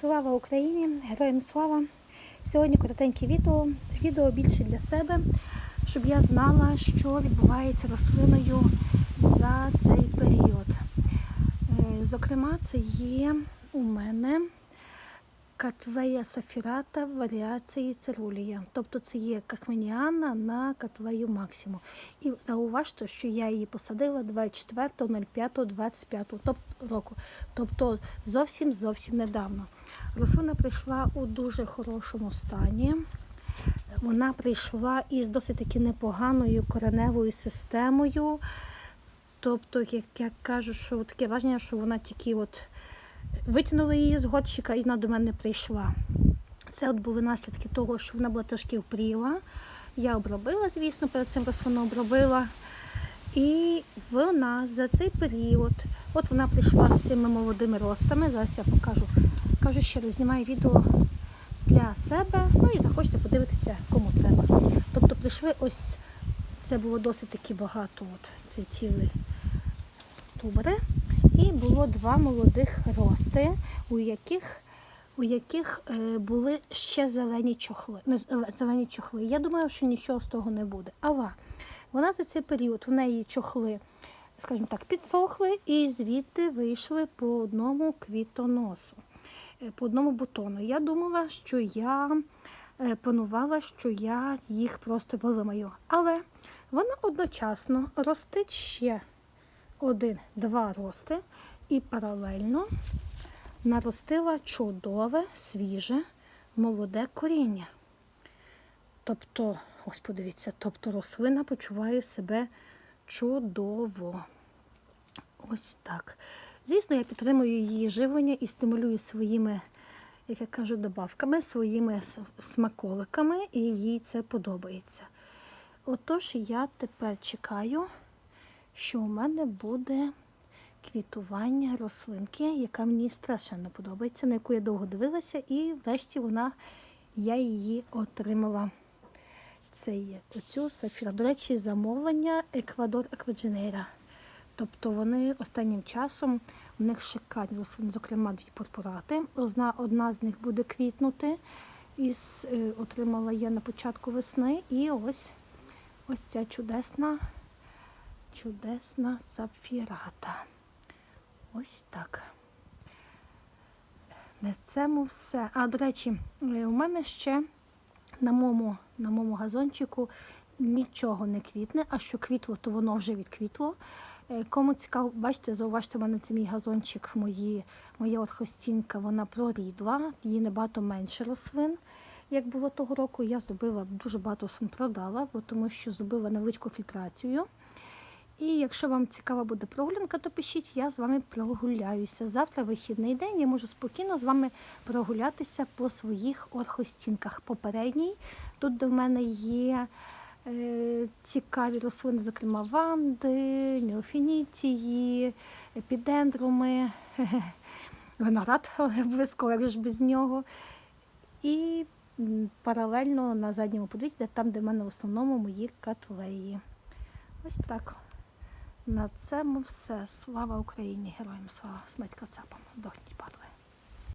Слава Україні! Героям слава! Сьогодні коротеньке відео. Відео більше для себе, щоб я знала, що відбувається рослиною за цей період. Е, Зокрема, це є у мене катвея сафірата варіації цирулія. Тобто це є какменіана на катвею максиму. І зауважте, що я її посадила 24.05.25 тоб- року. Тобто зовсім зовсім недавно. Рослина прийшла у дуже хорошому стані. Вона прийшла із досить таки непоганою кореневою системою. Тобто, як я кажу, що таке враження, що вона тільки от витягнула її з горщика і вона до мене прийшла. Це от були наслідки того, що вона була трошки впріла. Я обробила, звісно, перед цим рослину обробила. І вона за цей період, от вона прийшла з цими молодими ростами. Зараз я покажу. Кажу ще раз, знімаю відео для себе. Ну і захочете подивитися, кому треба. Тобто прийшли ось, це було досить таки багато. От ці цілі тубери. І було два молодих рости, у яких у яких е, були ще зелені чохли. Не зелені чохли. Я думаю, що нічого з того не буде. Але вона за цей період у неї чохли, скажімо так, підсохли і звідти вийшли по одному квітоносу, е, по одному бутону. Я думала, що я е, планувала, що я їх просто виламаю. Але вона одночасно ростить ще один-два рости і паралельно наростила чудове, свіже, молоде коріння. Тобто, ось подивіться, тобто рослина почуває себе чудово. Ось так. Звісно, я підтримую її живлення і стимулюю своїми, як я кажу, добавками, своїми смаколиками, і їй це подобається. Отож, я тепер чекаю, що у мене буде квітування рослинки, яка мені страшенно подобається, на яку я довго дивилася, і врешті вона, я її отримала. Це є оцю сафіра. До речі, замовлення Еквадор Еквадженера. Тобто вони останнім часом у них шикарні рослини, зокрема дві пурпурати. Одна, одна з них буде квітнути. Із, е, отримала я на початку весни. І ось ось ця чудесна, чудесна сапфірата. Ось так. На цьому все. А, до речі, е, у мене ще на моєму, на моєму газончику нічого не квітне, а що квітло, то воно вже відквітло. Е, Кому цікаво, бачите, зауважте, в мене це мій газончик, мої, моя от хостінка, вона прорідла, її набагато менше рослин. Як було того року, я зробила дуже багато рослин продала, бо тому що зробила невеличку фільтрацію. І якщо вам цікава буде прогулянка, то пишіть, я з вами прогуляюся. Завтра вихідний день, я можу спокійно з вами прогулятися по своїх орхостінках. Попередній тут до мене є е, цікаві рослини, зокрема ванди, неофінітії, епідендруми, виноград обов'язково, як ж без нього. І паралельно на задньому подвір'ї, там, де в мене в основному мої катлеї. Ось так. На цьому все. Слава Україні! Героям слава! Смерть кацапам! Здохніть падали!